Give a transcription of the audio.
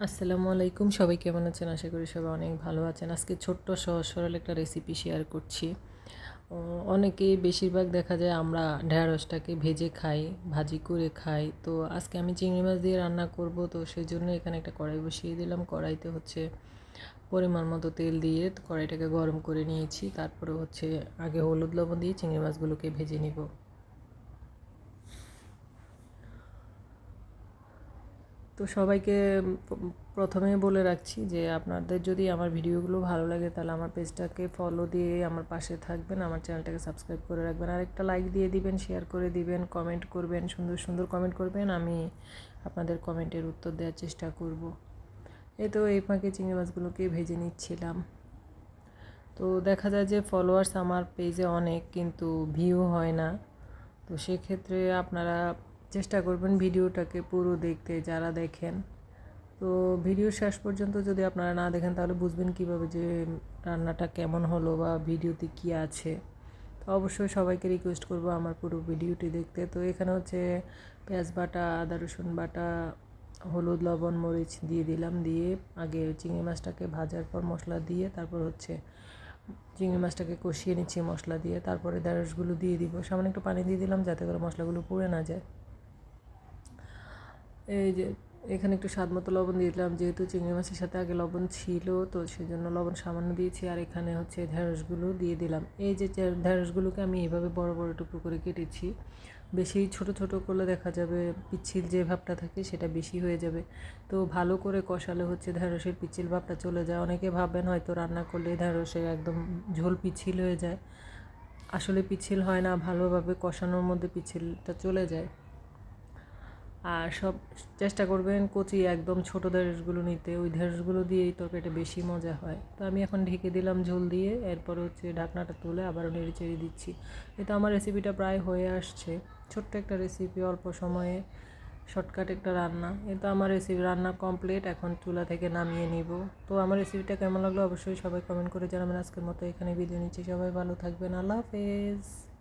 আসসালামু আলাইকুম। সবাই কেমন আছেন? আশা করি সবাই অনেক ভালো আছেন। আজকে ছোট্ট সহজ সরল একটা রেসিপি শেয়ার করছি। ও, অনেকেই বেশিরভাগ দেখা যায় আমরা ঢ্যাঁড়সটাকে ভেজে খাই ভাজি করে খাই। তো আজকে আমি চিংড়ি মাছ দিয়ে রান্না করব। তো সেই জন্য এখানে একটা কড়াই বসিয়ে দিলাম। কড়াইতে হচ্ছে পরিমাণ মতো তেল দিয়ে কড়াইটাকে গরম করে নিয়েছি। তারপরে হচ্ছে আগে হলুদ লবণ দিয়ে চিংড়ি মাছগুলোকে ভেজে নিব। তো সবাইকে প- প্রথমেই বলে রাখছি যে আপনাদের যদি আমার ভিডিওগুলো ভালো লাগে, তাহলে আমার পেজটাকে ফলো দিয়ে আমার পাশে থাকবেন, আমার চ্যানেলটাকে সাবস্ক্রাইব করে রাখবেন। আর একটা লাইক দিয়ে দিবেন শেয়ার করে দিবেন কমেন্ট করবেন, সুন্দর সুন্দর কমেন্ট করবেন। আমি আপনাদের কমেন্টের উত্তর দেওয়ার চেষ্টা করব। এই তো এই ফাঁকে চিংড়ি মাছগুলোকে ভেজে নিচ্ছিলাম। তো দেখা যায় যে ফলোয়ার্স আমার পেজে অনেক, কিন্তু ভিউ হয় না। তো সেক্ষেত্রে আপনারা চেষ্টা করবেন ভিডিওটাকে পুরো দেখতে, যারা দেখেন। তো ভিডিও শেষ পর্যন্ত যদি আপনারা না দেখেন, তাহলে বুঝবেন কীভাবে যে রান্নাটা কেমন হলো বা ভিডিওতে কি আছে। তো অবশ্যই সবাইকে রিকোয়েস্ট করব আমার পুরো ভিডিওটি দেখতে। তো এখানে হচ্ছে পেঁয়াজ বাটা, আদা, রসুন বাটা, হলুদ, লবণ, মরিচ দিয়ে দিলাম। দিয়ে আগে চিংড়ি মাছটাকে ভাজার পর মশলা দিয়ে তারপর হচ্ছে চিংড়ি মাছটাকে কষিয়ে নিচ্ছি মশলা দিয়ে। তারপরে ঢেঁড়সগুলো দিয়ে দিব। সামান্য একটু পানি দিয়ে দিলাম যাতে করে মশলাগুলো পুড়ে না যায়। এই যে এখানে একটু স্বাদ মতো লবণ দিয়ে দিলাম, যেহেতু চিংড়ি মাছের সাথে আগে লবণ ছিল, তো সেই জন্য লবণ সামান্য দিয়েছি, আর এখানে হচ্ছে ঢেঁড়সগুলো দিয়ে দিলাম। এই যে ঢেঁড়সগুলোকে আমি এইভাবে বড় বড় টুকরো করে কেটেছি, বেশি ছোট ছোট করলে দেখা যাবে পিচ্ছিল যে ভাবটা থাকে সেটা বেশি হয়ে যাবে। তো ভালো করে কষালে হচ্ছে ঢেঁড়সের পিচ্ছিল ভাবটা চলে যায়। অনেকে ভাবেন হয়তো রান্না করলে ঢেঁড়সের একদম ঝোল পিচ্ছিল হয়ে যায়। আসলে পিচ্ছিল হয় না, ভালোভাবে কষানোর মধ্যে পিচ্ছিলটা চলে যায়। আর সব চেষ্টা করবেন কচি একদম ছোটো ঢেঁড়সগুলো নিতে। ওই ঢেঁড়সগুলো দিয়েই তরকারিটা বেশি মজা হয়। তো আমি এখন ঢেকে দিলাম ঝোল দিয়ে, এরপর হচ্ছে ঢাকনাটা তুলে আবারও নেড়ে চেড়ে দিচ্ছি এটা আমার রেসিপিটা প্রায় হয়ে আসছে। ছোট্ট একটা রেসিপি অল্প সময়ে শর্টকাট একটা রান্না। এটা আমার রেসিপি রান্না কমপ্লিট এখন চুলা থেকে নামিয়ে নিব। তো আমার রেসিপিটা কেমন লাগল অবশ্যই সবাই কমেন্ট করে জানাবেন। আজকের মতো এখানে বিদায় নিচ্ছি। সবাই ভালো থাকবেন। আল্লাহ হাফেজ।